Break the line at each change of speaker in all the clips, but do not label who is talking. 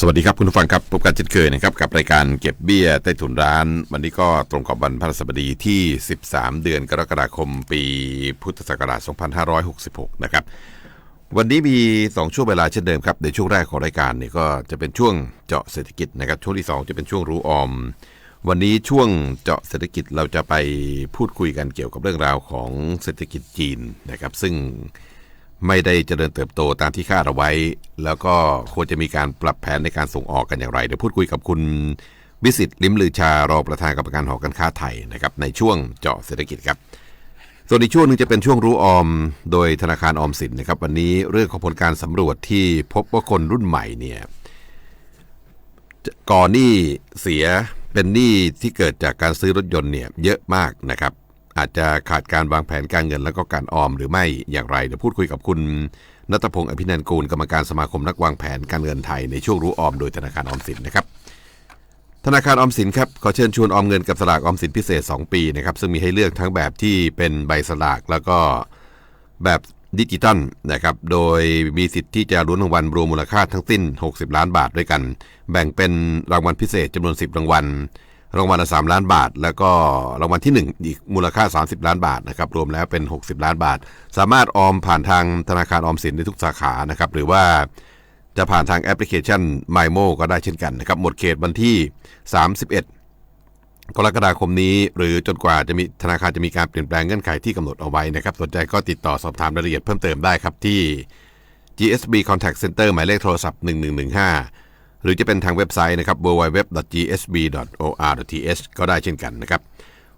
สวัสดีครับคุณผู้ฟังครับพบกันเช่นเคยนะครับกับรายการเก็บเบี้ยใต้ถุนร้าน วันนี้ก็ตรงกับวันพฤหัสบดีที่ 13 เดือนกรกฎาคม ปีพุทธศักราช 2566 นะครับวันนี้มี 2 ช่วงเวลาเช่นเดิมครับในช่วงแรกของรายการนี่ก็จะเป็นช่วงเจาะเศรษฐกิจนะครับช่วงที่ 2 จะเป็นช่วงรู้ออม วันนี้ช่วงเจาะเศรษฐกิจเราจะไปพูดคุยกันเกี่ยวกับเรื่องราวของเศรษฐกิจจีนนะครับซึ่ง ไม่ได้เจริญเติบโตตามที่คาดเอาไว้ แล้วก็ควรจะมีการปรับแผนในการส่งออกกันอย่างไรเดี๋ยวพูดคุยกับคุณวิสิตลิมลือชารองประธานกรรมการหอการค้าไทยนะครับในช่วงเจาะเศรษฐกิจครับ ส่วนอีกช่วงหนึงจะเป็นช่วงรู้ออม โดยธนาคารออมสินนะครับวันนี้เรื่องของผลการสำรวจที่พบว่าคนรุ่นใหม่เนี่ยก่อนหนี้เสียเป็นหนี้ที่เกิดจากการซื้อรถยนต์เนี่ยเยอะมากนะครับ อาจจะขาดการวางแผนการเงินแล้วก็การออมหรือไม่อย่างไรเดี๋ยวพูดคุยกับคุณนัทพงศ์อภินันกูลกรรมการสมาคมนักวางแผนการเงินไทยในช่วงรู้ออมโดยธนาคารออมสินนะครับธนาคารออมสินครับขอเชิญชวนออมเงินกับสลากออมสินพิเศษ 2 ปีนะครับซึ่งมีให้เลือกทั้งแบบที่เป็นใบสลากแล้วก็แบบดิจิตัลนะครับโดยมีสิทธิ์ที่จะลุ้นรางวัลรวมมูลค่าทั้งสิ้น 60 ล้านบาทด้วยกัน แบ่งเป็นรางวัลพิเศษจำนวน 10 รางวัล รางวัลละ3ล้านบาท แล้วก็รางวัลที่ 1 อีกมูลค่า 30 ล้านบาทนะครับรวมแล้วเป็น 60 ล้านบาท สามารถออมผ่านทางธนาคารออมสินในทุกสาขานะครับหรือว่าจะผ่านทางแอปพลิเคชัน m y m o ก็ได้เช่นกันนะครับหมดเขตวันที่ 31 กรกฎาคมนี้ หรือจนกว่าจะมีธนาคารจะมีการเปลี่ยนแปลงเงื่อนไขที่กำหนดเอาไว้นะครับสนใจก็ติดต่อสอบถามรายละเอียดเพิ่มเติมได้ครับที่ GSB Contact Center หมายเลขโทรศัพท์ 1115 หรือจะเป็นทางเว็บไซต์นะครับ www.gsb.or.th ก็ได้เช่นกันนะครับ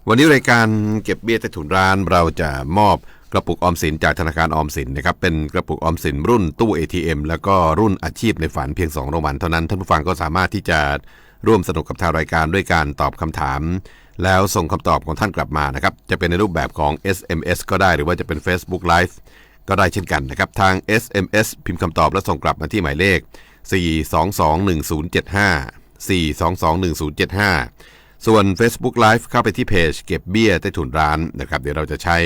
วันนี้รายการเก็บเบี้ยใต้ถุนร้านเราจะมอบกระปุกออมสินจากธนาคารออมสินนะครับเป็นกระปุกออมสินรุ่นตู้ ATM แล้วก็รุ่นอาชีพในฝันเพียง2รางวัลเท่านั้นท่านผู้ฟังก็สามารถที่จะร่วมสนุกกับทางรายการด้วยการตอบคำถาม แล้วส่งคำตอบของท่านกลับมานะครับจะเป็นในรูปแบบของ SMS ก็ได้หรือว่าจะเป็น Facebook Live ก็ได้เช่นกันนะครับทาง SMS พิมพ์คำตอบและส่งกลับมาที่หมายเลข 4221075 4221075 ส่วน Facebook Live เข้าไปที่เพจเก็บเบี้ยใต้ถุนร้านนะครับเดี๋ยวเราจะใช้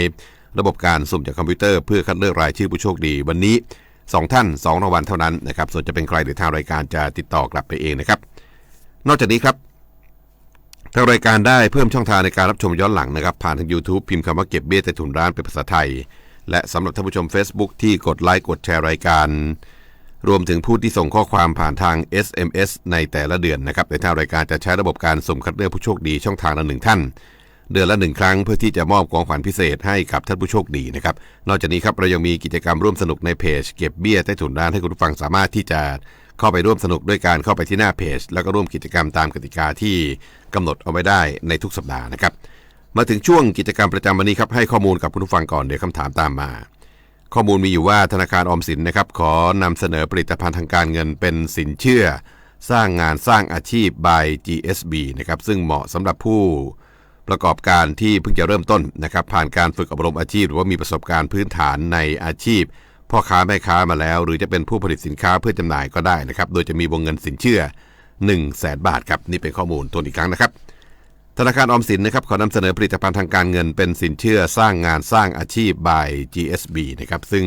ระบบการสุ่มจากคอมพิวเตอร์เพื่อคัดเลือกรายชื่อผู้โชคดีวันนี้ 2 ท่าน 2 รางวัลเท่านั้นนะครับส่วนจะเป็นใครหรือทางรายการจะติดต่อกลับไปเองนะครับ นอกจากนี้ครับทางรายการได้เพิ่มช่องทางในการรับชมย้อนหลังนะครับ ผ่านทาง YouTube พิมพ์คำว่าเก็บเบี้ยใต้ถุนร้านเป็นภาษาไทย และสำหรับท่านผู้ชม Facebook ที่กดไลค์กดแชร์รายการ รวมถึงผู้ที่ส่งข้อความผ่านทาง SMS ในแต่ละเดือนนะครับในทางรายการจะใช้ระบบการสุ่มคัดเลือกผู้โชคดีช่องทางละหนึ่งท่าน เดือนละหนึ่งครั้งเพื่อที่จะมอบของขวัญพิเศษให้กับท่านผู้โชคดีนะครับ นอกจากนี้ครับเรายังมีกิจกรรมร่วมสนุกในเพจ เก็บเบี้ยใต้ถุนร้านให้คุณผู้ฟังสามารถที่จะเข้าไปร่วมสนุกด้วยการเข้าไปที่หน้าเพจ แล้วก็ร่วมกิจกรรมตามกติกาที่กำหนดเอาไว้ได้ในทุกสัปดาห์นะครับ มาถึงช่วงกิจกรรมประจำวันนี้ครับให้ข้อมูลกับคุณผู้ฟังก่อนเดี๋ยวคำถามตามมา ข้อมูลมีอยู่ว่าธนาคารออมสินนะครับขอนำเสนอผลิตภัณฑ์ทางการเงินเป็นสินเชื่อ สร้างงานสร้างอาชีพ by GSB นะครับซึ่งเหมาะสำหรับผู้ประกอบการที่เพิ่งจะเริ่มต้นนะครับผ่านการฝึกอบรมอาชีพ หรือว่ามีประสบการณ์พื้นฐานในอาชีพ พ่อค้าแม่ค้ามาแล้ว หรือจะเป็นผู้ผลิตสินค้าเพื่อจำหน่ายก็ได้นะครับโดยจะมีวงเงินสินเชื่อ 1 0 0 0 0แสนบาทครับนี่เป็นข้อมูลตัวอีกครั้งนะครับ ธนาคารออมสินนะครับขอนำเสนอผลิตภัณฑ์ทางการเงินเป็นสินเชื่อสร้างงานสร้างอาชีพ by GSB นะครับซึ่ง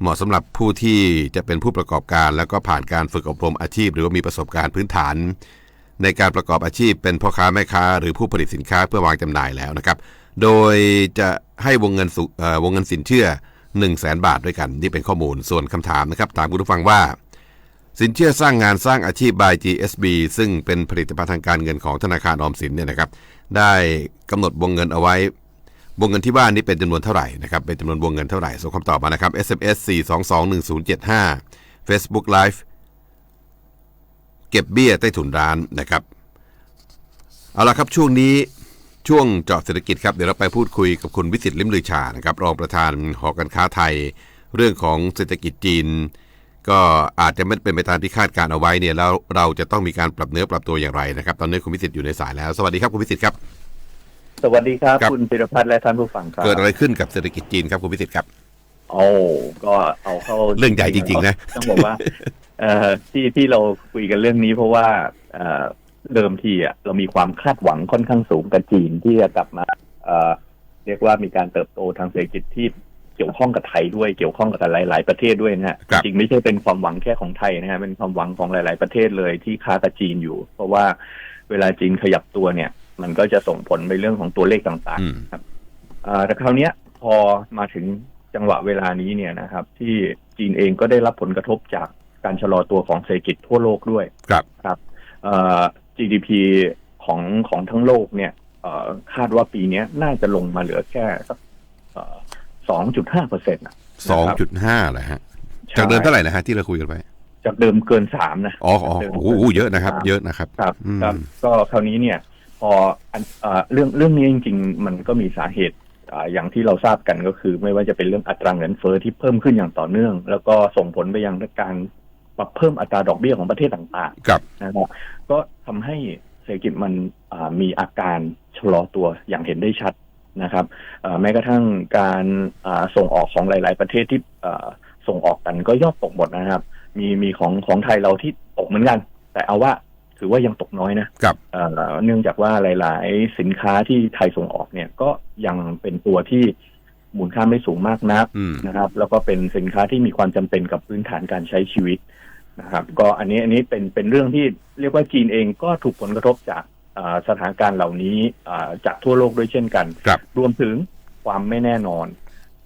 เหมาะสำหรับผู้ที่จะเป็นผู้ประกอบการ แล้วก็ผ่านการฝึกอบรมอาชีพ หรือว่ามีประสบการณ์พื้นฐาน ในการประกอบอาชีพ เป็นพ่อค้าแม่ค้า หรือผู้ผลิตสินค้าเพื่อวางจำหน่ายแล้วนะครับโดยจะให้วงเงินสุวงเงินสินเชื่อ 1 0 0 0 0แสนบาทด้วยกันนี่เป็นข้อมูลส่วนคำถามนะครับถามคุณผู้ฟังว่า สินเชื่อสร้างงานสร้างอาชีพ by GSB ซึ่งเป็นผลิตภัณฑ์ทางการเงินของธนาคารออมสินเนี่ยนะครับ ได้กำหนดวงเงินเอาไว้ วงเงินที่ว่านี้เป็นจำนวนเท่าไหร่นะครับ เป็นจำนวนวงเงินเท่าไหร่ ส่งคำตอบมานะครับ SMS 4221075 Facebook Live เก็บเบี้ยใต้ถุนร้านนะครับ เอาละครับช่วงนี้ช่วงเจาะเศรษฐกิจครับ เดี๋ยวเราไปพูดคุยกับคุณวิสิตลิมลือชานะครับรองประธานหอการค้าไทย เรื่องของเศรษฐกิจจีน ก็อาจจะไม่เป็นไปตามที่คาดการเอาไว้เนี่ยแล้วเราจะต้องมีการปรับเนื้อปรับตัวอย่างไรนะครับ ตอนนี้คุณวิสิตอยู่ในสายแล้ว สวัสดีครับคุณวิสิตครับ
สวัสดีครับ
ครับ
คุณพิรพัฒน์และท่านผู้ฟังครับ
เกิดอะไรขึ้นกับเศรษฐกิจจีนครับคุณวิสิตครับ
โอ้ก็เอาเข้า
เรื่องใหญ่จริงๆนะ
ต้องบอกว่าเอ่อที่ที่เราคุยกันเรื่องนี้เพราะว่าเอ่อเดิมทีอะเรามีความคาดหวังค่อนข้างสูงกับจีนที่จะกลับมาเอ่อเรียกว่ามีการเติบโตทางเศรษฐกิจที่ เกี่ยวข้องกับไทยด้วยเกี่ยวข้องกับหลาย ๆ ประเทศด้วยนะฮะ
ครับ
จริงๆไม่ใช่เป็นความหวังแค่ของไทยนะฮะเป็นความหวังของหลาย ๆ ประเทศเลยที่ค้ากับจีนอยู่ เพราะว่าเวลาจีนขยับตัวเนี่ย มันก็จะส่งผลไปเรื่องของตัวเลขต่าง
อืม
ๆอ่าแต่คราวเนี้ยพอมาถึงจังหวะเวลานี้เนี่ยนะครับ ที่จีนเองก็ได้รับผลกระทบจากการชะลอตัวของเศรษฐกิจทั่วโลกด้วย
ครับ
ครับเอ่อ GDP ของของทั้งโลกเนี่ยเอ่อคาดว่าปีเนี้ยน่าจะลงมาเหลือแค่สัก สองจุดห้าเปอร์เซ็นต์
สองจุดห้าเหรอฮะ จากเดิมเท่าไหร่นะฮะที่เราคุยกันไป
จากเดิมเกินสามนะ
อ๋ออ๋อโอ้โหเยอะนะครับ เยอะนะครับ
ครับ
อืม
ครับก็คราวนี้เนี่ยพออันเอ่อเรื่องเรื่องนี้จริง ๆ มันก็มีสาเหตุอ่าอย่างที่เราทราบกันก็คือ ไม่ว่าจะเป็นเรื่องอัตราเงินเฟ้อที่เพิ่มขึ้นอย่างต่อเนื่อง แล้วก็ส่งผลไปยังการปรับเพิ่มอัตราดอกเบี้ยของประเทศต่างๆ
ครับ
นะครับก็ทำให้เศรษฐกิจมันอ่ามีอาการชะลอตัวอย่างเห็นได้ชัด นะครับอ่าแม้กระทั่งการอ่าส่งออกของหลาย ๆ ประเทศที่อ่าส่งออกกันก็ยอดตกหมดนะครับ มีมีของของไทยเราที่ตกเหมือนกัน แต่เอาว่าถือว่ายังตกน้อยนะครับเอ่อเนื่องจากว่าหลาย ๆ สินค้าที่ไทยส่งออกเนี่ยก็ยังเป็นตัวที่มูลค่าไม่สูงมากนัก
อืม
นะครับ แล้วก็เป็นสินค้าที่มีความจำเป็นกับพื้นฐานการใช้ชีวิตนะครับ ก็อันนี้อันนี้เป็นเป็นเรื่องที่เรียกว่าจีนเองก็ถูกผลกระทบจากอ่า สถานการณ์เหล่านี้อ่าจากทั่วโลกด้วยเช่นกัน
ครับ
รวมถึงความไม่แน่นอน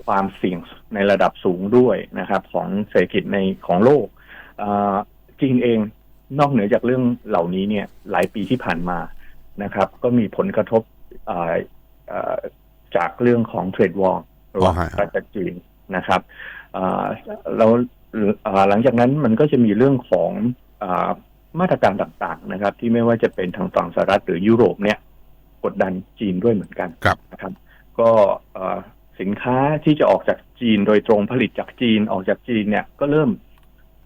ความเสี่ยงในระดับสูงด้วยนะครับ ของเศรษฐกิจในของโลกอ่าจีนเองนอกเหนือจากเรื่องเหล่านี้เนี่ย หลายปีที่ผ่านมานะครับ ก็มีผลกระทบอ่าอ่าจากเรื่องของเทรดวอร์ระหว่าง
อ๋อฮะ
รัฐกับจีนนะครับอ่าแล้วอ่าหลังจากนั้นมันก็จะมีเรื่องของอา มาตรการต่างๆนะครับ ที่ไม่ว่าจะเป็นทางฝั่งสหรัฐหรือยุโรปเนี่ยกดดันจีนด้วยเหมือนกัน
ครับ
นะครับ ก็เอ่อสินค้าที่จะออกจากจีนโดยตรงผลิตจากจีนออกจากจีนเนี่ยก็เริ่ม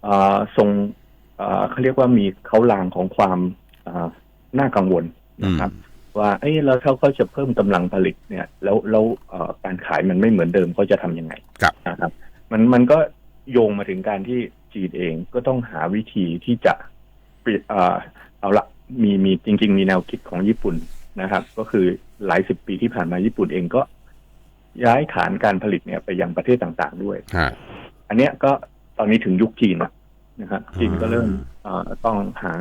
เอ่อส่งเอ่อเขาเรียกว่ามีเขาลางของความเอ่อน่ากังวลนะครับ ว่าเอ้ยแล้วถ้าเขาจะเพิ่มกำลังผลิตเนี่ย แล้วแล้วเอ่อการขายมันไม่เหมือนเดิมเขาจะทำยังไง
ครับ
นะครับ มันมันก็โยงมาถึงการที่จีนเองก็ต้องหาวิธีที่จะ เปลี่ยนเอ่อเอาละมีมีจริง ๆ มีแนวคิดของญี่ปุ่นนะครับ ก็คือหลายสิบปีที่ผ่านมาญี่ปุ่นเองก็ ย้ายฐานการผลิตเนี่ยไปยังประเทศต่างๆด้วย
ฮะ
อันเนี้ยก็ตอนนี้ถึงยุคจีนแล้วนะครับจีนก็เริ่ม
อืม
เอ่อต้องหา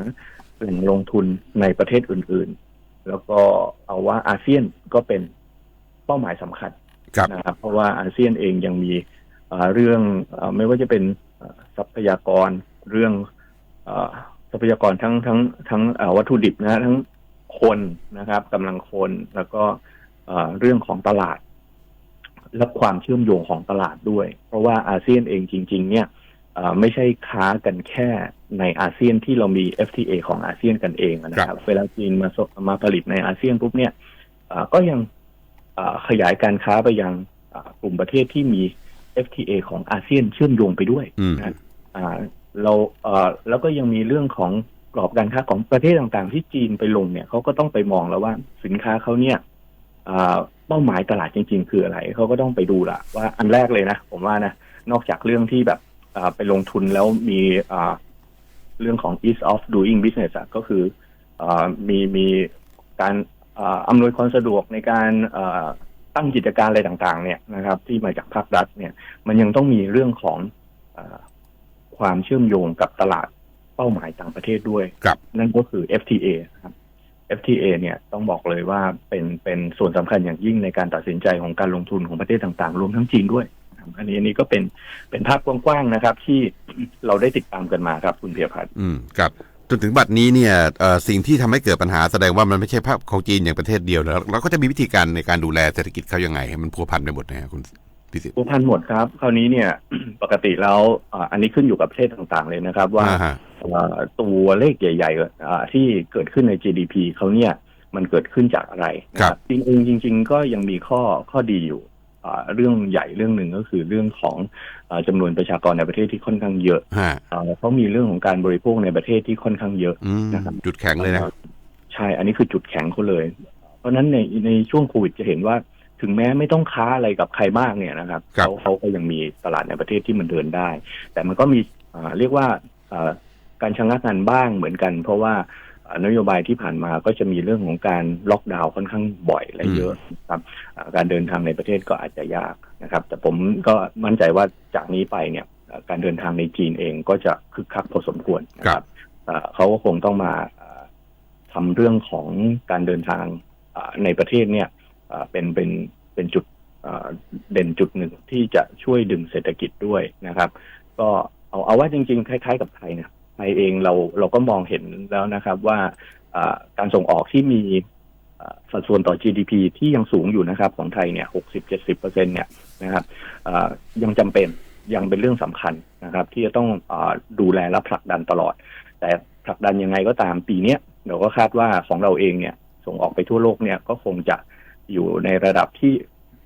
แหล่งลงทุนในประเทศอื่น ๆ แล้วก็เอาว่าอาเซียนก็เป็นเป้าหมายสำคัญ
ครับ
นะครับ เพราะว่าอาเซียนเองยังมีเอ่อเรื่องเอ่อไม่ว่าจะเป็นเอ่อทรัพยากรเรื่องเอ่อ ทรัพยากรทั้งทั้งทั้งเอ่อวัตถุดิบนะฮะทั้งคนนะครับกำลังคนแล้วก็เอ่อเรื่องของตลาด และความเชื่อมโยงของตลาดด้วย เพราะว่าอาเซียนเองจริง ๆ เนี่ยเอ่อไม่ใช่ค้ากันแค่ในอาเซียนที่เรามี FTA ของอาเซียนกันเองนะครับ เวลาจีนมาสมาผลิตในอาเซียนปุ๊บเนี่ยเอ่อก็ยังเอ่อขยายการค้าไปยังเอ่อกลุ่มประเทศที่มี FTA ของอาเซียนเชื่อมโยงไปด้วย
อืม
นะอ่า เราเอ่อแล้วก็ยังมีเรื่องของกรอบการค้าของประเทศต่างๆ ที่จีนไปลงเนี่ยเขาก็ต้องไปมองแล้วว่าสินค้าเขาเนี่ยเป้าหมายตลาดจริง ๆ คืออะไรเขาก็ต้องไปดูละว่าอันแรกเลยนะผมว่านะนอกจากเรื่องที่แบบไปลงทุนแล้วมีเรื่องของ ease of doing business ก็คืออมีมีการอำนวยความสะดวกในการตั้งกิจการอะไรต่าง ๆ เนี่ยนะครับ ที่มาจากภาครัฐเนี่ย มันยังต้องมีเรื่องของ ความเชื่อมโยงกับตลาดเป้าหมายต่างประเทศด้วย
ครับ
นั่นก็คือ FTA นะครับ FTA เนี่ยต้องบอกเลยว่าเป็นเป็นส่วนสำคัญอย่างยิ่งในการตัดสินใจของการลงทุนของประเทศต่างๆ รวมทั้งจีนด้วยนะครับอันนี้อันนี้ก็เป็นเป็นภาพกว้างๆนะครับ ที่เราได้ติดตามกันมาครับคุณเพียพัฒน์
อืมครับจนถึงบัดนี้เนี่ยเอ่อสิ่งที่ทำให้เกิดปัญหาแสดงว่ามันไม่ใช่ภาพของจีนอย่างประเทศเดียวแล้วเราก็จะมีวิธีการในการดูแลเศรษฐกิจเขายังไงให้มันพัวพันไปหมดนะฮะคุณ พิสิทธิ์
ผู้พันหมดครับ คราวนี้เนี่ยปกติแล้วอ่าอันนี้ขึ้นอยู่กับประเทศต่างๆ เลยนะครับ ว่า
อ่าฮะ
เอ่อตัวเลขใหญ่ๆอ่าที่เกิดขึ้นใน GDP เขาเนี่ยมันเกิดขึ้นจากอะไรนะครับจริงๆจริง ๆ ก็ยังมีข้อข้อดีอยู่อ่าเรื่องใหญ่เรื่องหนึ่งก็คือเรื่องของอาจำนวนประชากรในประเทศที่ค่อนข้างเยอะ
ฮะ
อ่าเขามีเรื่องของการบริโภคในประเทศที่ค่อนข้างเยอะ
อืม
นะครับ
จุดแข็งเลยนะ
ใช่ อันนี้คือจุดแข็งเขาเลย เพราะฉะนั้นในในช่วงโควิดจะเห็นว่า ถึงแม้ไม่ต้องค้าอะไรกับใครมากเนี่ยนะครับ
ครับ
เขาเขาก็ยังมีตลาดในประเทศที่มันเดินได้ แต่มันก็มีอ่าเรียกว่าอ่าการชะงักงานบ้างเหมือนกัน เพราะว่าอ่านโยบายที่ผ่านมาก็จะมีเรื่องของการล็อกดาวน์ค่อนข้างบ่อยและเยอะนะครับอ่าการเดินทางในประเทศก็อาจจะยากนะครับ แต่ผมก็มั่นใจว่าจากนี้ไปเนี่ยอ่าการเดินทางในจีนเองก็จะคึกคักพอสมควรนะครับอ่าเขาก็คงต้องมาอ่าทำเรื่องของการเดินทางอ่าในประเทศเนี่ยอ่า เป็นเป็นเป็นจุดเด่นจุดหนึ่งที่จะช่วยดึงเศรษฐกิจด้วยนะครับ ก็เอาเอาว่าจริง ๆ คล้าย ๆ กับไทยนะไทยเองเราเราก็มองเห็นแล้วนะครับว่าการส่งออกที่มีสัดส่วนต่อ GDP ที่ยังสูงอยู่นะครับของไทยเนี่ยหกสิบเจ็ดสิบเปอร์เซ็นเนี่ยนะครับยังจำเป็นยังเป็นเรื่องสำคัญนะครับ ที่จะต้องอดูแลและผลักดันตลอด แต่ผลักดันยังไงก็ตามปีเนี้ยเราก็คาดว่าของเราเองเนี่ยส่งออกไปทั่วโลกเนี่ยก็คงจะ อยู่ในระดับที่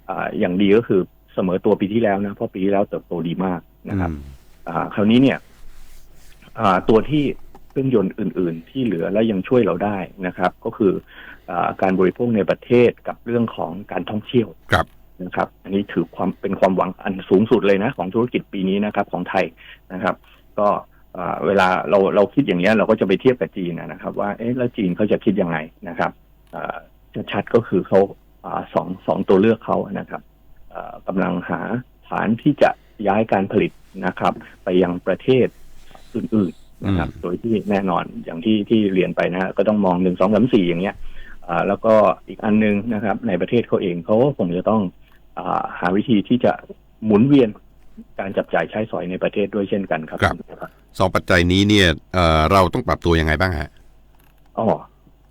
อ่าอย่างดีก็คือเสมอตัวปีที่แล้วนะเพราะปีที่แล้วเติบโตดีมากนะครับ
อืม
อ่าคราวนี้เนี่ยอ่าตัวที่เครื่องยนต์อื่น ๆ ที่เหลือและยังช่วยเราได้นะครับ ก็คืออาการบริโภคในประเทศกับเรื่องของการท่องเที่ยว
ครับ
นะครับ อันนี้ถือความเป็นความหวังอันสูงสุดเลยนะ ของธุรกิจปีนี้นะครับของไทยนะครับ ก็อ่าเวลาเราเราคิดอย่างนี้ยเราก็จะไปเทียบกับจีนนะนะครับ ว่าเอ๊ะแล้วจีนเขาจะคิดยังไงนะครับอ่าชัดๆก็คือเขาอ่า สองสองตัวเลือกเขานะครับอ่ากำลังหาฐานที่จะย้ายการผลิตนะครับ ไปยังประเทศอื่นๆนะครับ
อืม
โดยที่แน่นอนอย่างที่ที่เรียนไปนะฮะก็ต้องมองหนึ่งสองสามสี่อย่างเงี้ยอ่าแล้วก็อีกอันหนึงนะครับ ในประเทศเขาเองเขาก็คงจะต้องอาหาวิธีที่จะหมุนเวียนการจับจ่ายใช้สอยในประเทศด้วยเช่นกันครับ
ครับสองปัจจัยนี้เนี่ยเอ่อเราต้องปรับตัวยังไงบ้างฮะ
อ๋อ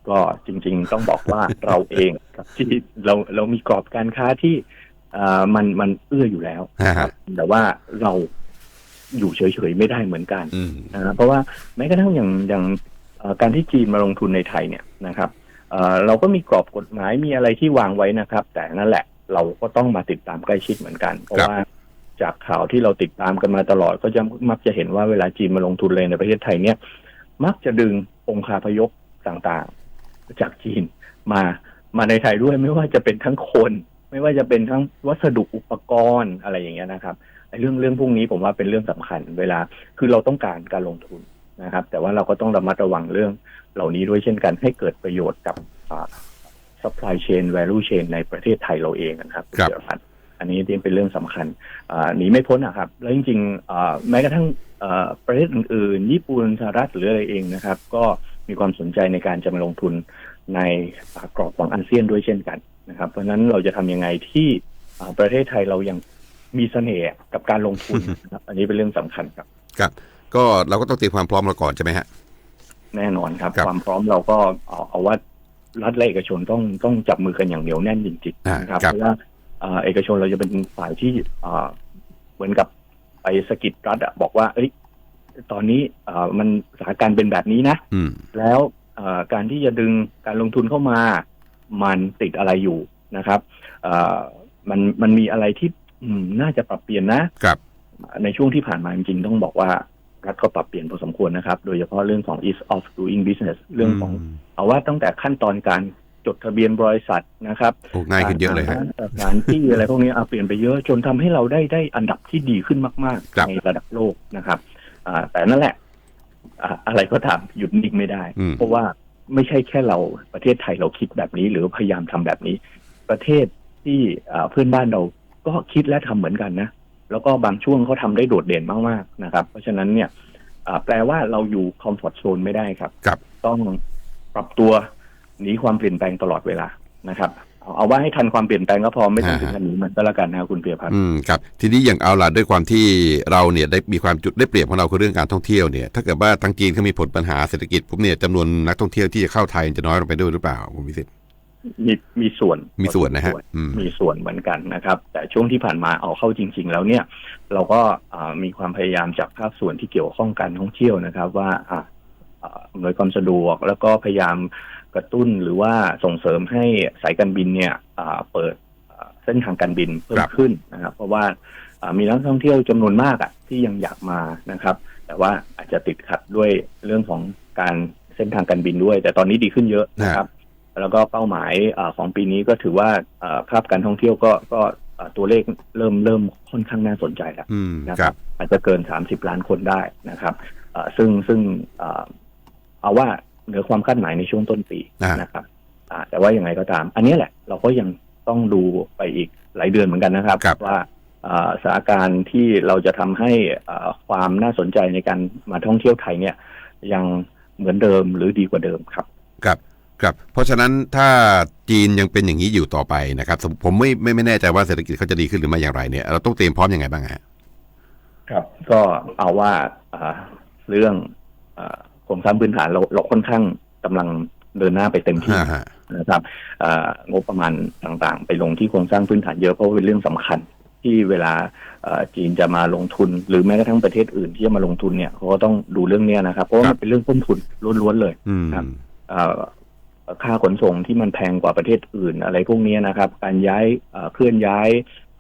ก็จริง ๆ ต้องบอกว่าเราเองครับที่เราเรามีกรอบการค้าที่อ่ามันมันเอื้ออยู่แล้วนะครับแต่ว่าเราอยู่เฉยๆไม่ได้เหมือนกัน
อืม
นะฮะเพราะว่าแม้กระทั่งอย่างอย่างเอ่อการที่จีนมาลงทุนในไทยเนี่ยนะครับเอ่อเราก็มีกรอบกฎหมายมีอะไรที่วางไว้นะครับ แต่นั่นแหละเราก็ต้องมาติดตามใกล้ชิดเหมือนกัน เพราะ
ครับ
ว่าจากข่าวที่เราติดตามกันมาตลอด ก็จะมักจะเห็นว่าเวลาจีนมาลงทุนเลยในประเทศไทยเนี่ย มักจะดึงองค์คาพยพต่างๆ จากจีนมามาในไทยด้วยไม่ว่าจะเป็นทั้งคน ไม่ว่าจะเป็นทั้งวัสดุอุปกรณ์อะไรอย่างเงี้ยนะครับไอ้เรื่องเรื่องพวกนี้ผมว่าเป็นเรื่องสำคัญ เวลาคือเราต้องการการลงทุนนะครับ แต่ว่าเราก็ต้องระมัดระวังเรื่องเหล่านี้ด้วยเช่นกันให้เกิดประโยชน์กับอ่า supply chain value chain ในประเทศไทยเราเองนะครับ
ครับ
ณเจพัฒน์อันนี้เป็นเรื่องสำคัญอ่าหนีไม่พ้นนะครับ แล้วจริงๆอ่าแม้กระทั่งอ่าประเทศอื่นๆ ญี่ปุ่นสหรัฐหรืออะไรเองนะครับ ก็ มีความสนใจในการจะมาลงทุนในอ่ากรอบของอาเซียนด้วยเช่นกันนะครับ เพราะฉะนั้นเราจะทำยังไงที่อ่าประเทศไทยเรายังมีเสน่ห์กับการลงทุนนะครับ อันนี้เป็นเรื่องสำคัญครับ
ครับ ก็เราก็ต้องเตรียมความพร้อมเราก่อนใช่ไหมฮะ
แน่นอนครับ
ครับ
ความพร้อมเราก็เอาเอาว่ารัฐและเอกชนต้องต้องจับมือกันอย่างเหนียวแน่นจริง
อ่า
ๆนะครับ
ครับ
เพราะว่าอ่าเอกชนเราจะเป็นฝ่ายที่อ่าเหมือนกับไปสะกิดรัฐอะบอกว่า เอ้ย ตอนนี้อ่ามันสถานการณ์เป็นแบบนี้นะ
อืม
แล้วอ่าการที่จะดึงการลงทุนเข้ามา มันติดอะไรอยู่นะครับอ่ามันมันมีอะไรที่อืมน่าจะปรับเปลี่ยนนะ
ครับ
ในช่วงที่ผ่านมาจริงๆต้องบอกว่ารัฐก็ปรับเปลี่ยนพอสมควรนะครับ โดยเฉพาะเรื่องของ ease of doing business เรื่องของ
ม
เอาว่าตั้งแต่ขั้นตอนการจดทะเบียนบริษัทนะครับ
โอ้ง่ายขึ้นเยอะเลยฮะ
การหาสถานที่อะไรพวกนี้เอาเปลี่ยนไปเยอะจนทำให้เราได้ได้อันดับที่ดีขึ้นมาก
ครับ
ๆในระดับโลกนะครับอ่า แต่นั่นแหละอ่าอะไรก็ตามหยุดนิ่งไม่ได้
อืม
เพราะว่าไม่ใช่แค่เราประเทศไทยเราคิดแบบนี้ หรือพยายามทำแบบนี้ ประเทศที่อ่าเพื่อนบ้านเราก็คิดและทำเหมือนกันนะแล้วก็บางช่วงเขาทำได้โดดเด่นมากๆนะครับ เพราะฉะนั้นเนี่ยอ่าแปลว่าเราอยู่คอมฟอร์ทโซนไม่ได้ครับ
ครับ
ต้องปรับตัวหนีความเปลี่ยนแปลงตลอดเวลานะครับ เอาเอาว่าให้ทันความเปลี่ยนแปลงก็พอไม่ต้องถึงกับหนีมันก็แล้วกันนะครับคุณเปียพันธ์
อืมครับ ทีนี้อย่างเอาล่ะด้วยความที่เราเนี่ยได้มีความจุดได้เปรียบของเราคือเรื่องการท่องเที่ยวเนี่ยถ้าเกิดว่าทางจีนเขามีผลปัญหาเศรษฐกิจปุ๊บเนี่ยจำนวนนักท่องเที่ยวที่จะเข้าไทยจะน้อยลงไปด้วยหรือเปล่าคุณวิสิทธิ์
มีมีส่วน
มีส่วนนะฮะอืม
มีส่วนเหมือนกันนะครับ แต่ช่วงที่ผ่านมาเอาเข้าจริง ๆ แล้วเนี่ย เราก็อ่ามีความพยายามจากภาคส่วนที่เกี่ยวข้องการท่องเที่ยวนะครับ ว่าอ่าอ่าอำนวยความสะดวกแล้วก็พยายาม กระตุ้นหรือว่าส่งเสริมให้สายการบินเนี่ยอ่าเปิดอ่าเส้นทางการบินเพิ่
ค
ม
รับ
ขึ้นนะครับ เพราะว่าอ่ามีนักท่องเที่ยวจำนวนมากอะที่ยังอยากมานะครับ แต่ว่าอาจจะติดขัดด้วยเรื่องของการเส้นทางการบินด้วย แต่ตอนนี้ดีขึ้นเยอะนะครับ แล้วก็เป้าหมายอาของปีนี้ก็ถือว่าอ่าภาพการท่องเที่ยวก็ก็อ่าตัวเลขเริ่มเริ่มค่อนข้างน่าสนใจแล้ว
อืม
นะ
ค
ค
รั
รับบอาจจะเกิน30ล้านคนได้นะครับอ่าซึ่งซึ่งอ่าเอาว่า เหนือความคาดหมายในช่วงต้นปี
อ่าน
นะครับอ่าแต่ว่ายังไงก็ตาม อันนี้แหละ เราก็ยังต้องดูไปอีกหลายเดือนเหมือนกันนะครับ
ครับ
ว่าอ่าสถานการณ์ที่เราจะทำให้อ่าความน่าสนใจในการมาท่องเที่ยวไทยเนี่ย ยังเหมือนเดิมหรือดีกว่าเดิมครับ
ครับครับเพราะฉะนั้นถ้าจีนยังเป็นอย่างนี้อยู่ต่อไปนะครับสมผมไม่ไม่ไม่แน่ใจว่าเศรษฐกิจเขาจะดีขึ้นหรือไม่อย่างไรเนี่ย เราต้องเตรียมพร้อมยังไงบ้างฮะ
ครับ ก็เอาว่าอ่าเรื่องอ่า โครงสร้างพื้นฐานเราเราค่อนข้างกำลังเดินหน้าไปเต็มที่
ฮ่าฮะ
นะครับอ่างบประมาณต่างๆ ไปลงที่โครงสร้างพื้นฐานเยอะเพราะว่าเป็นเรื่องสำคัญที่เวลาเอ่อจีนจะมาลงทุน หรือแม้กระทั่งประเทศอื่นที่จะมาลงทุนเนี่ยเขาก็ต้องดูเรื่องเนี้ยนะครับ เพราะว่ามันเป็นเรื่องต้นทุนล้วนๆเลย
อืม
ครับเอ่อค่าขนส่งที่มันแพงกว่าประเทศอื่น อะไรพวกเนี้ยนะครับ การย้ายเอ่อเคลื่อนย้าย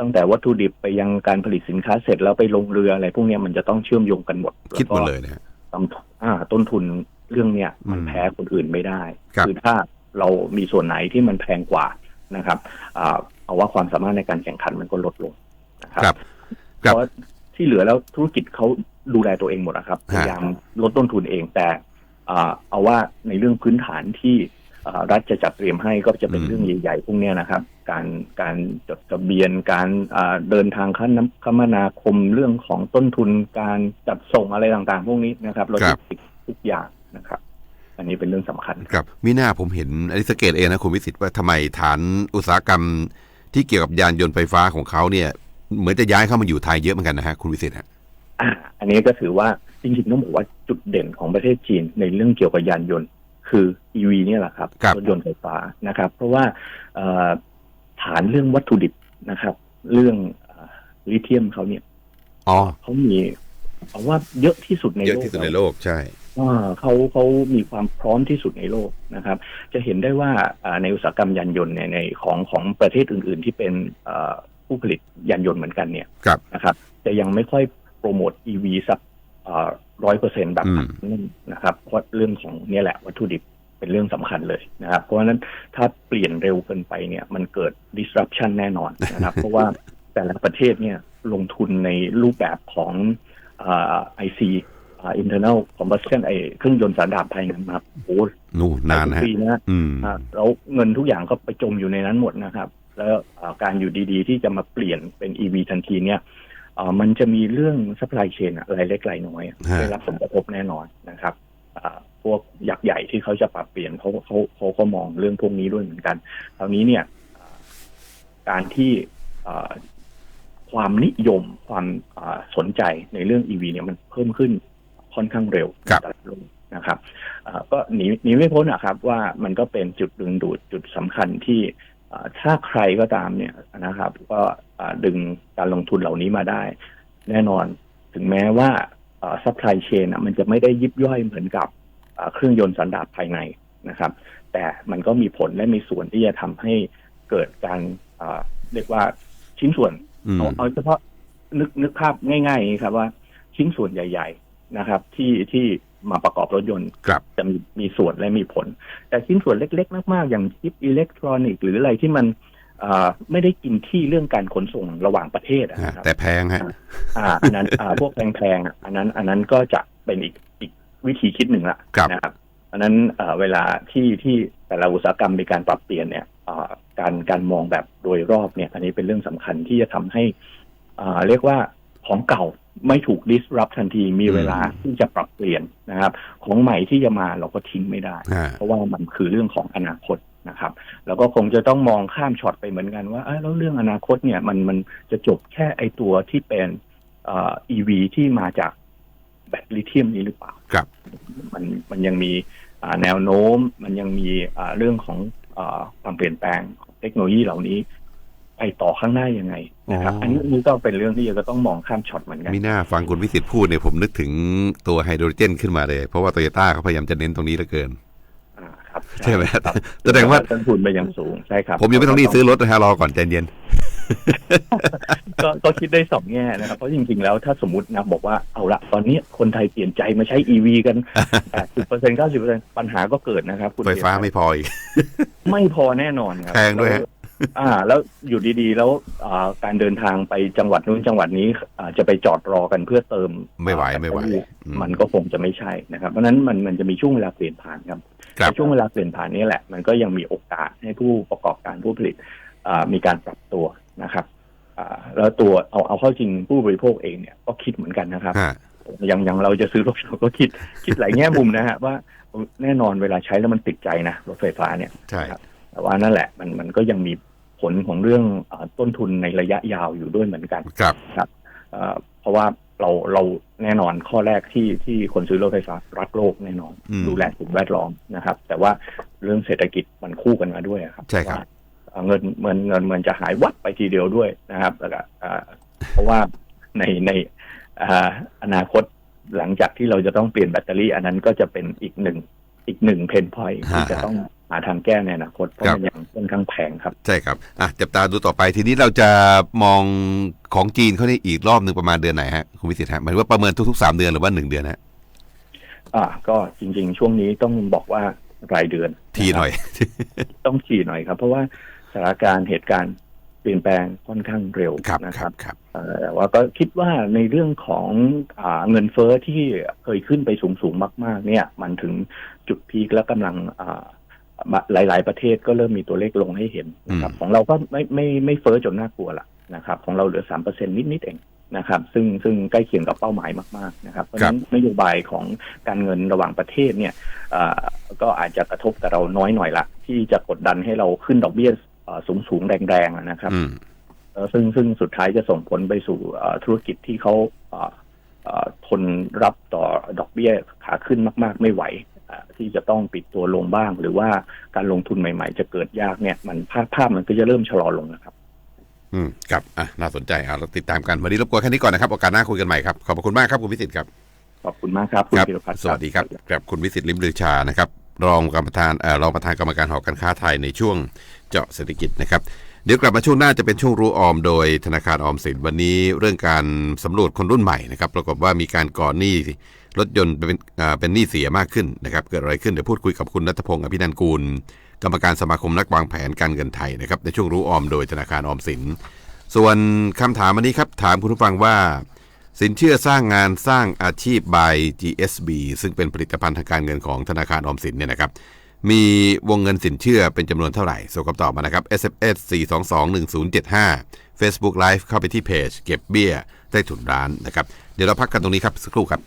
ตั้งแต่วัตถุดิบไปยังการผลิตสินค้าเสร็จแล้วไปลงเรืออะไรพวกเนี้ยมันจะต้องเชื่อมโยงกันหมด
คิดหมด
แวก็
เลยนะฮะ
ต้นทุน อ่า ต้นทุนเรื่องเนี้ยมัน
อืม
แพ้คนอื่นไม่ได้
ครับ
อถ้าเรามีส่วนไหนที่มันแพงกว่านะครับอ่าเอาว่าความสามารถในการแข่งขันมันก็ลดลงนะครับ
ครับ
เพราะที่เหลือแล้วธุรกิจเขาดูแลตัวเองหมดนะครับพ
ฮะ
ยายามลดต้นทุนเองแต่อ่าเอาว่าในเรื่องพื้นฐานที่อ่า รัฐจะจัดเตรียมให้ก็จะเป็นเรื่องใหญ่ๆพวกเนี้ยนะครับ การการจดทะเบียนการอ่าเดินทางคมคมนาคมเรื่องของต้นทุนการจัดส่งอะไรต่างๆ พวกนี้นะครับโลจิสติกส์ทุกอย่างนะครับ อันนี้เป็นเรื่องสำคัญ
ครับมีหน้าผมเห็นอันนี้สังเกตเองนะคุณวิสิทธิ์ว่าทำไมฐานอุตสาหกรรมที่เกี่ยวกับยานยนต์ไฟฟ้าของเขาเนี่ย เหมือนจะย้ายเข้ามาอยู่ไทยเยอะเหมือนกันนะฮะคุณวิสิทธิ์ฮะ
อ่าอันนี้ก็ถือว่าจริงๆต้องบอกว่าจุดเด่นของประเทศจีนในเรื่องเกี่ยวกับยานยนต์ คือ EV เนี่ยแหละครับ
ครับ
รถยนต์ไฟฟ้านะครับ เพราะว่าเอ่อฐานเรื่องวัตถุดิบนะครับ เรื่องลิเธียมเขาเนี่ย
อ๋อ
เขามีเอาว่าเยอะที่สุดใน
เย
โล
อะ
ก
ที่สุดในโลกใช่
อ่าเขาเขามีความพร้อมที่สุดในโลกนะครับ จะเห็นได้ว่าอ่าในอุตสาหกรรมยานยนต์เนี่ยในของของประเทศอื่น ๆ ที่เป็นเอ่อผู้ผลิตยานยนต์เหมือนกันเนี่ย
ครับ
นะครับ จะยังไม่ค่อยโปรโมท EV สัก ร้อยเปอร์เซ็นแบบ
อืม
นั่นนะครับเพราะเรื่องของเนี่ยแหละวัตถุดิบเป็นเรื่องสำคัญเลยนะครับ เพราะฉะนั้นถ้าเปลี่ยนเร็วเกินไปเนี่ยมันเกิด disruption แน่นอนนะครับ เพราะว่าแต่ละประเทศเนี่ยลงทุนในรูปแบบของไอซีอ่า internal combustion ไอเครื่องยนต์สันดาปภายในมาโอ้โห
นู่นนานนะ
หลย
ฮะ
ปีนะ
อืม
อ่าแล้วเงินทุกอย่างก็ไปจมอยู่ในนั้นหมดนะครับ แล้วอ่าการอยู่ดีๆ ที่จะมาเปลี่ยนเป็น EV ทันทีเนี่ยอ่า มันจะมีเรื่อง supply chain อะรายเล็กรายน้อยอะ
ฮะ
ได้รับผลกระทบแน่นอนนะครับอ่าพวกยักษ์ใหญ่ที่เขาจะปรับเปลี่ยนเขาเขาเขาก็มองเรื่องพวกนี้ด้วยเหมือนกันคราวนี้เนี่ยอ่าการที่อ่าความนิยมความอ่าสนใจในเรื่อง EV เนี่ยมันเพิ่มขึ้นค่อนข้างเร็ว
ครับ
ในตลาดโลกนะครับอ่าก็หนีหนีไม่พ้นนะครับว่ามันก็เป็นจุดดึงดูดจุดสำคัญที่อ่า ถ้าใครก็ตามเนี่ยนะครับ ก็อ่าดึงการลงทุนเหล่านี้มาได้ แน่นอนถึงแม้ว่าซัพพลายเชนมันจะไม่ได้ยิบย่อยเหมือนกับอ่าเครื่องยนต์สันดาปภายในนะครับ แต่มันก็มีผลและมีส่วนที่จะทำให้เกิดการอ่าเรียกว่าชิ้นส่วน
อืม
เอาเอาเฉพาะนึกนึกภาพง่ายๆอย่างนี้ครับว่าชิ้นส่วนใหญ่ ๆนะครับ ที่ที่ มาประกอบรถยนต์
ครับ
จะมีมีส่วนและมีผล แต่ชิ้นส่วนเล็ก ๆ มากๆ อย่างชิปอิเล็กทรอนิกส์หรืออะไรที่มันอ่าไม่ได้กินที่เรื่องการขนส่งระหว่างประเทศอะ
ฮะ
นะครับ
แต่แพงฮะ
อ่าอันนั้นอ่าพวกแพงๆอะอันนั้นอันนั้นก็จะเป็นอีกอีกวิธีคิดหนึ่งละ
ครับ
นะครับอันนั้นเอ่อเวลาที่ที่แต่ละอุตสาหกรรมมีการปรับเปลี่ยนเนี่ยอ่าการการมองแบบโดยรอบเนี่ย อันนี้เป็นเรื่องสำคัญที่จะทำให้อ่าเรียกว่าของเก่า ไม่ถูก disrupt ทันทีมีเวลาที่จะปรับเปลี่ยนนะครับ ของใหม่ที่จะมาเราก็ทิ้งไม่ได้
ฮะ
เพราะว่ามันคือเรื่องของอนาคตนะครับ แล้วก็คงจะต้องมองข้ามช็อตไปเหมือนกันว่าเอ้ยแล้วเรื่องอนาคตเนี่ยมันมันจะจบแค่ไอตัวที่เป็นเอ่อ EV ที่มาจากแบตลิเธียมนี้หรือเปล่า
ครับ
มันมันยังมีอ่าแนวโน้ม มันยังมีอ่าเรื่องของอาความเปลี่ยนแปลงของเทคโนโลยีเหล่านี้ ไปต่อข้างหน้ายังไงนะครับ
อ๋ออั
อันนี้นี่ก็เป็นเรื่องที่จะต้องมองข้ามช็อตเหมือนกัน
มีหน้าฟังคุณวิสิทธิ์พูดเนี่ยผมนึกถึงตัวไฮโดรเจนขึ้นมาเลย เพราะว่าโตโยต้าเขาพยายามจะเน้นตรงนี้เหลือเกิน
อ่าครับ
ใช่ไหม
ครับ
แสดงว่า
ต้นทุนไปยังสูงใช่ครับ
ผมยังไม่ต้องรีบซื้อรถนะฮะรอก่อนใจเย็น
ก็ก็คิดได้สองแง่นะครับ เพราะจริง ๆ แล้วถ้าสมมตินะบอกว่าเอาละตอนนี้คนไทยเปลี่ยนใจมาใช้ EV กัน80% 90%ปัญหาก็เกิดนะครับ คุณ
ไฟฟ้า
เกียรติ
ไม่พออีก
ไม่พอแน่นอนครับ
แพงด้วยฮะ
อ่า แล้วอยู่ดีๆ แล้วอ่าการเดินทางไปจังหวัดนู้นจังหวัดนี้อ่าจะไปจอดรอกันเพื่อเติม
ไม่ไหว
อ่า
ไม่ไหว
แบตเตอรี่
อืม
มันก็คงจะไม่ใช่นะครับ เพราะฉะนั้นมันมันจะมีช่วงเวลาเปลี่ยนผ่านครับ
ครับ
ในช่วงเวลาเปลี่ยนผ่านนี้แหละ มันก็ยังมีโอกาสให้ผู้ประกอบการผู้ผลิตอ่ามีการปรับตัวนะครับอ่าแล้วตัวเอาเอาเข้าจริงผู้บริโภคเองเนี่ยก็คิดเหมือนกันนะครับ
ฮะ
อย่างอย่างเราจะซื้อรถเราก็คิดคิดหลายแง่มุมนะฮะว่าแน่นอนเวลาใช้แล้วมันติดใจนะรถไฟฟ้าเนี่ย
ใช่
ครับ แต่ว่านั่นแหละมันมันก็ยังมีผลของเรื่องอาต้นทุนในระยะยาวอยู่ด้วยเหมือนกัน
ครับ
เอ่อเพราะว่าเราเราแน่นอนข้อแรกที่ที่คนซื้อรถไฟฟ้ารักโลกแน่นอน
อืม
ดูแลสิ่งแวดล้อมนะครับ แต่ว่าเรื่องเศรษฐกิจมันคู่กันมาด้วยครับ
ใช่ครับ
ว่าเอ่อเงินเงินเงินมันจะหายวับไปทีเดียวด้วยนะครับแล้วก็เอ่อเพราะว่าในในอ่าอนาคตหลังจากที่เราจะต้องเปลี่ยนแบตเตอรี่ อันนั้นก็จะเป็นอีกหนึ่งอีกหนึ่งเพนพอยที่จะต้องหาทางแก้ในอนาคตเพราะมันยังค่อนข้างแพงครับ
ใช่ครับอะจับตาดูต่อไปทีนี้เราจะมองของจีนเขานี่อีกรอบหนึ่งประมาณเดือนไหนฮะคุณวิสิทธิ์ฮะหมายถึงว่าประเมินทุกๆสามเดือนหรือว่าหนึ่งเดือนฮะ
อ่าก็จริง ๆ ช่วงนี้ต้องบอกว่ารายเดือน
ทีหน่อย
ต้องทีหน่อยครับ เพราะว่าสถานการณ์เหตุการณ์เปลี่ยนแปลงค่อนข้างเร็ว
ครับ
นะ
ค
ค
รั
รั
บบครับ
เอ่อแต่ว่าก็คิดว่าในเรื่องของอาเงินเฟ้อที่เคยขึ้นไปสูงๆมาก ๆ เนี่ย มันถึงจุดพีคแล้วกำลังอ่า หลาย ๆ ประเทศก็เริ่มมีตัวเลขลงให้เห็นนะครับ ของเราก็ไม่ไม่ไม่เฟ้อจนน่ากลัวละนะครับ ของเราเหลือสามเปอร์เซ็นนิด ๆ เองนะครับ ซึ่งซึ่งใกล้เคียงกับเป้าหมายมาก ๆ นะครับ เพราะฉะนั้นนโยบายของการเงินระหว่างประเทศเนี่ยอ่าก็อาจจะกระทบกับเราน้อยหน่อยละที่จะกดดันให้เราขึ้นดอกเบี้ยสูงสูงๆแรงๆอะนะครับ
อืม
เอ่อซึ่งซึ่งสุดท้ายจะส่งผลไปสู่เอ่อธุรกิจที่เขาเอ่อเอ่อทนรับต่อดอกเบี้ยขาขึ้นมาก ๆ ไม่ไหวอ่า ที่จะต้องปิดตัวลงบ้าง หรือว่าการลงทุนใหม่ ๆ จะเกิดยากเนี่ยมันภาพภาพมันก็จะเริ่มชะลอลงนะครับ
อืมครับอะน่าสนใจอะเราติดตามกันวันนี้รบกวนแค่นี้ก่อนนะครับโอกาสหน้าคุยกันใหม่ครับขอบพระคุณมากครับคุณวิสิทธิ์ครับ
ขอบคุณมากครับคุณ
ครับ
พิรพัฒน์
สวัสดีครับครับคุณวิสิทธิ์ลิมลือชานะครับรองกรรมการเอ่อรองประธานกรรมการหอการค้าไทยในช่วงเจาะเศรษฐกิจนะครับเดี๋ยวกลับมาช่วงหน้าจะเป็นช่วงรู้ออมโดยธนาคารออมสินวันนี้เรื่องการสำรวจคนรุ่นใหม่นะครับปรากฏว่ามีการก่อหนี้ รถยนต์เป็นเป็นหนี้เสียมากขึ้นนะครับเกิดอะไรขึ้นเดี๋ยวพูดคุยกับคุณนัทพงศ์อภินันกูล กรรมการสมาคมนักวางแผนการเงินไทยนะครับในช่วงรู้ออมโดยธนาคารออมสิน ส่วนคำถามวันนี้ครับถามคุณผู้ฟังว่า สินเชื่อสร้างงานสร้างอาชีพ by GSB ซึ่งเป็นผลิตภัณฑ์ทางการเงินของธนาคารออมสินเนี่ยนะครับมีวงเงินสินเชื่อเป็นจำนวนเท่าไหร่ส่งคำตอบมานะครับ SMS 4221075 Facebook Live เข้าไปที่เพจ เก็บเบี้ยใต้ถุนร้านนะครับ เดี๋ยวเราพักกันตรงนี้ครับ สักครู่ครับ